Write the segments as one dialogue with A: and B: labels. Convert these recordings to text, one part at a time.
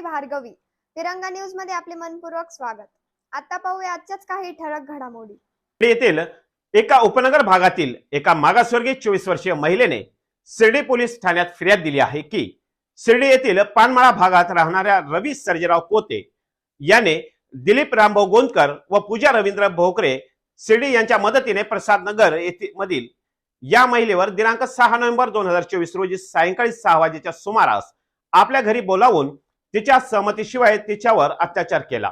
A: मी भार्गवी. तिरंगा न्यूजमध्ये आपले मनपूर्वक स्वागत. आता पाहूया आजच्याच काही ठळक घडामोडी.
B: येथील एका उपनगर भागातील एका मागासवर्गीय चोवीस वर्षीय महिलेने शिर्डी पोलीस ठाण्यात फिर्याद दिली आहे की शिर्डी येथील पानमाळा भागात राहणाऱ्या रवी सर्जेराव कोते याने दिलीप रामभाऊ गोंदकर व पूजा रवींद्र भोकरे शिर्डी यांच्या मदतीने प्रसाद नगर येथील मधील या महिलेवर दिनांक सहा नोव्हेंबर दोन हजार चोवीस रोजी सायंकाळी सहा वाजेच्या सुमारास आपल्या घरी बोलावून तिच्या सहमतीशिवाय तिच्यावर अत्याचार केला.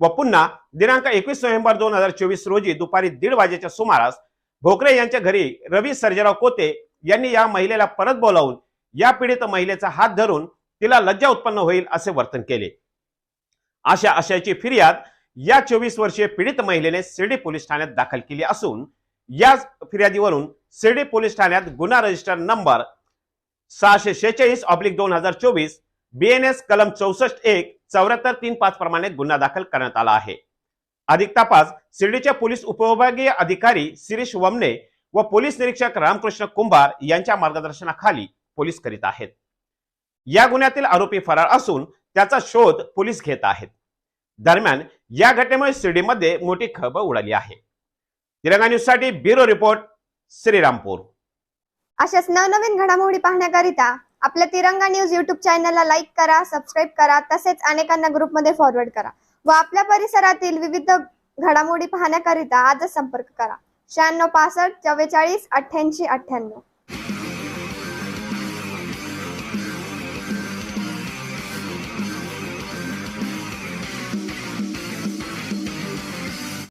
B: व पुन्हा दिनांक एकवीस नोव्हेंबर दोन हजार चोवीस रोजी दुपारी दीड वाजेच्या सुमारास भोकरे यांच्या घरी रवी सर्जेराव कोते यांनी या महिलेला परत बोलावून या पीडित महिलेचा हात धरून तिला लज्जा उत्पन्न होईल असे वर्तन केले. अशा आशयाची फिर्याद या चोवीस वर्षीय पीडित महिलेने शिर्डी पोलीस ठाण्यात दाखल केली असून या फिर्यादीवरून शिर्डी पोलीस ठाण्यात गुन्हा रजिस्टर नंबर सहाशे शेहेचाळीस ऑब्लिक दोन हजार चोवीस बीएनएस कलम चौसष्ट एक चौऱ्याहत्तर तीन पाच प्रमाणे गुन्हा दाखल करण्यात आला आहे. अधिक तपास शिर्डीचे पोलीस उपविभागीय अधिकारी शिरीष वमने व पोलीस निरीक्षक रामकृष्ण कुंभार यांच्या मार्गदर्शनाखाली पोलीस करीत आहेत. या गुन्ह्यातील आरोपी फरार असून त्याचा शोध पोलीस घेत आहेत. दरम्यान या घटनेमुळे शिर्डीमध्ये मोठी खळबळ उडाली आहे. तिरंगा न्यूजसाठी ब्युरो रिपोर्ट श्रीरामपूर.
A: अशाच नवनवीन घडामोडी पाहण्याकरिता आपल्या तिरंगा न्यूज युट्यूब चॅनलला लाईक करा सबस्क्राईब करा तसेच अनेकांना ग्रुपमध्ये फॉरवर्ड करा व आपल्या परिसरातील विविध घडामोडी पाहण्याकरिता आजच संपर्क करा. शहाण्णव पासष्ट चव्वेचाळीस अठ्ठ्याऐंशी अठ्ठ्याण्णव.